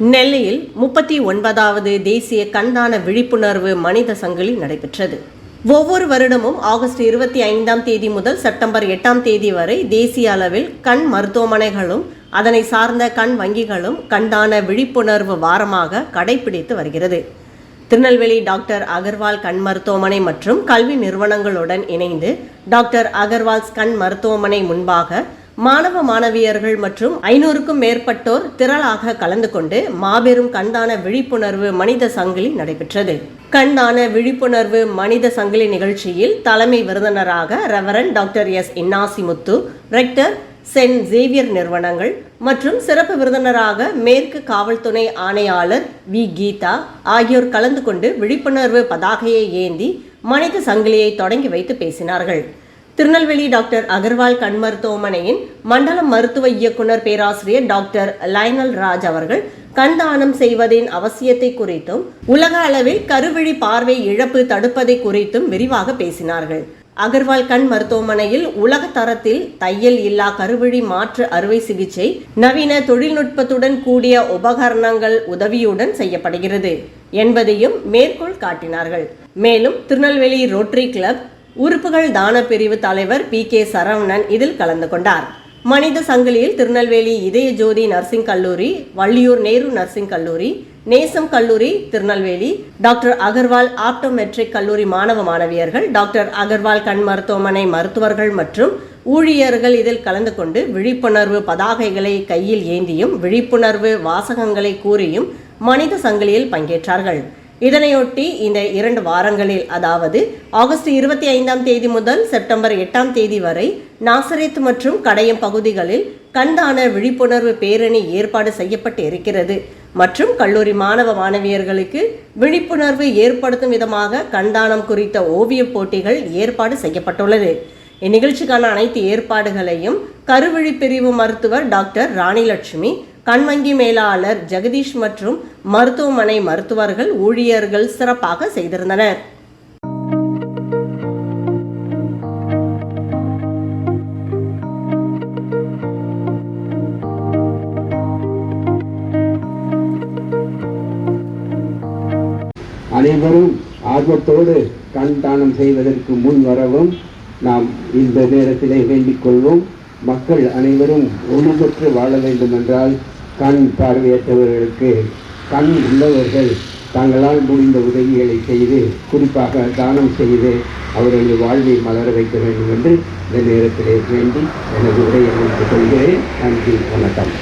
நெல்லையில் முப்பத்தி ஒன்பதாவது தேசிய கண்தான விழிப்புணர்வு மனித சங்கிலி நடைபெற்றது. ஒவ்வொரு வருடமும் ஆகஸ்ட் இருபத்தி ஐந்தாம் தேதி முதல் செப்டம்பர் எட்டாம் தேதி வரை தேசிய அளவில் கண் மருத்துவமனைகளும் அதனை சார்ந்த கண் வங்கிகளும் கண்தான விழிப்புணர்வு வாரமாக கடைபிடித்து வருகிறது. திருநெல்வேலி டாக்டர் அகர்வால் கண் மருத்துவமனை மற்றும் கல்வி நிறுவனங்களுடன் இணைந்து டாக்டர் அகர்வால்ஸ் கண் மருத்துவமனை முன்பாக மாணவ மாணவியர்கள் மற்றும் ஐநூறுக்கும் மேற்பட்டோர் திரளாக கலந்து கொண்டு மாபெரும் கண்தான விழிப்புணர்வு மனித சங்கிலி நடைபெற்றது. கண்தான விழிப்புணர்வு மனித சங்கிலி நிகழ்ச்சியில் தலைமை விருந்தினராக reverend doctor S Innasimuthu rector saint Xavier நிறுவனங்கள் மற்றும் சிறப்பு விருந்தினராக மேற்கு காவல்துறை ஆணையாளர் வி கீதா ஆகியோர் கலந்து கொண்டு விழிப்புணர்வு பதாகையை ஏந்தி மனித சங்கிலியை தொடங்கி வைத்து பேசினார்கள். திருநெல்வேலி டாக்டர் அகர்வால் கண் மருத்துவமனையின் மண்டல மருத்துவ இயக்குனர் பேராசிரியர் டாக்டர் லைனல் ராஜ் அவர்கள் கண் தானம் செய்வதின் அவசியத்தை குறித்தும் உலக அளவில் கருவிழி பார்வை இழப்பு தடுப்பதை குறித்தும் விரிவாக பேசினார்கள். அகர்வால் கண் மருத்துவமனையில் உலக தரத்தில் தையல் இல்லா கருவிழி மாற்று அறுவை சிகிச்சை நவீன தொழில்நுட்பத்துடன் கூடிய உபகரணங்கள் உதவியுடன் செய்யப்படுகிறது என்பதையும் மேற்கோள் காட்டினார்கள். மேலும் திருநெல்வேலி ரோட்டரி கிளப் உறுப்புகள் தான பிரிவு தலைவர் பி கே சரவணன் இதில் கலந்து கொண்டார். மனித சங்கிலியில் திருநெல்வேலி இதய ஜோதி நர்சிங் கல்லூரி வள்ளியூர் நேரு நர்சிங் கல்லூரி நேசம் கல்லூரி திருநெல்வேலி டாக்டர் அகர்வால் ஆப்டோமெட்ரிக் கல்லூரி மாணவ மாணவியர்கள் டாக்டர் அகர்வால் கண் மருத்துவமனை மருத்துவர்கள் மற்றும் ஊழியர்கள் இதில் கலந்து கொண்டு விழிப்புணர்வு பதாகைகளை கையில் ஏந்தியும் விழிப்புணர்வு வாசகங்களை கூறியும் மனித சங்கிலியில் பங்கேற்றார்கள். இதனையொட்டி இந்த இரண்டு வாரங்களில் அதாவது ஆகஸ்ட் இருபத்தி ஐந்தாம் தேதி முதல் செப்டம்பர் எட்டாம் தேதி வரை நாசரேத் மற்றும் கடையம் பகுதிகளில் கண்தான விழிப்புணர்வு பேரணி ஏற்பாடு செய்யப்பட்டு இருக்கிறது. மற்றும் கல்லூரி மாணவ மாணவியர்களுக்கு விழிப்புணர்வு ஏற்படுத்தும் விதமாக கண்தானம் குறித்த ஓவியப் போட்டிகள் ஏற்பாடு செய்யப்பட்டுள்ளது. இந்நிகழ்ச்சிக்கான அனைத்து ஏற்பாடுகளையும் கருவிழி பிரிவு மருத்துவர் டாக்டர் ராணிலட்சுமி கண்வங்கி மேலாளர் ஜெகதீஷ் மற்றும் மருத்துவமனை மருத்துவர்கள் ஊழியர்கள் சிறப்பாக செய்திருந்தனர். அனைவரும் ஆர்வத்தோடு கண் தானம் செய்வதற்கு முன் வரவும் நாம் இந்த நேரத்திலே வேண்டிக் கொள்வோம். மக்கள் அனைவரும் ஒழுங்கற்று வாழ வேண்டும் என்றால் கண் பார்வையற்றவர்களுக்கு கண் உள்ளவர்கள் தங்களால் முடிந்த உதவிகளை செய்து குறிப்பாக தானம் செய்து அவர்களது வாழ்வை மலர வைக்க வேண்டும் என்று இந்த நேரத்திலே வேண்டி எனது உரையை அமைத்துக் கொள்கிறேன். நன்றி வணக்கம்.